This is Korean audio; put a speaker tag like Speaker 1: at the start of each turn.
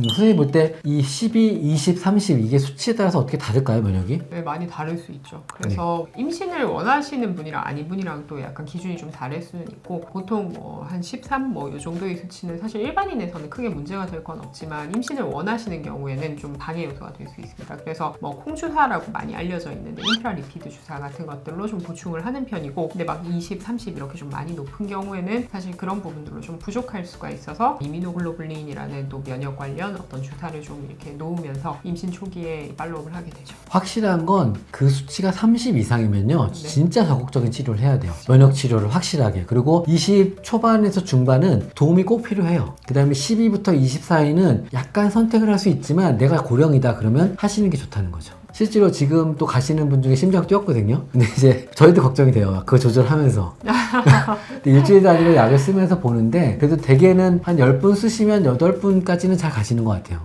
Speaker 1: 음, 선생님 볼 때 이 12, 20, 30 이게 수치에 따라서 어떻게 다를까요 면역이?
Speaker 2: 네, 많이 다를 수 있죠. 그래서 임신을 원하시는 분이랑 아닌 분이랑 또 약간 기준이 좀 다를 수는 있고 보통 뭐 한 13, 뭐 이 정도의 수치는 사실 일반인에서는 크게 문제가 될 건 없지만 임신을 원하시는 경우에는 좀 방해 요소가 될 수 있습니다. 그래서 뭐 콩주사라고 많이 알려져 있는데 인트라리피드 주사 같은 것들로 좀 보충을 하는 편이고 근데 막 20, 30 이렇게 좀 많이 높은 경우에는 사실 그런 부분들로 좀 부족할 수가 있어서 이미노글로불린이라는 또 면역 관련 어떤 주사를 좀 이렇게 놓으면서 임신 초기에 팔로우를 하게 되죠.
Speaker 1: 확실한 건 그 수치가 30 이상이면요
Speaker 2: 네.
Speaker 1: 진짜 적극적인 치료를 해야 돼요 면역 치료를 확실하게 그리고 20 초반에서 중반은 도움이 꼭 필요해요 그 다음에 12부터 20 사이는 약간 선택을 할 수 있지만 내가 고령이다 그러면 하시는 게 좋다는 거죠 실제로 지금 또 가시는 분 중에 심장 뛰었거든요. 근데 이제 저희도 걱정이 돼요. 그거 조절하면서. 근데 일주일 단위로 약을 쓰면서 보는데 그래도 대개는 한 10분 쓰시면 8분까지는 잘 가시는 것 같아요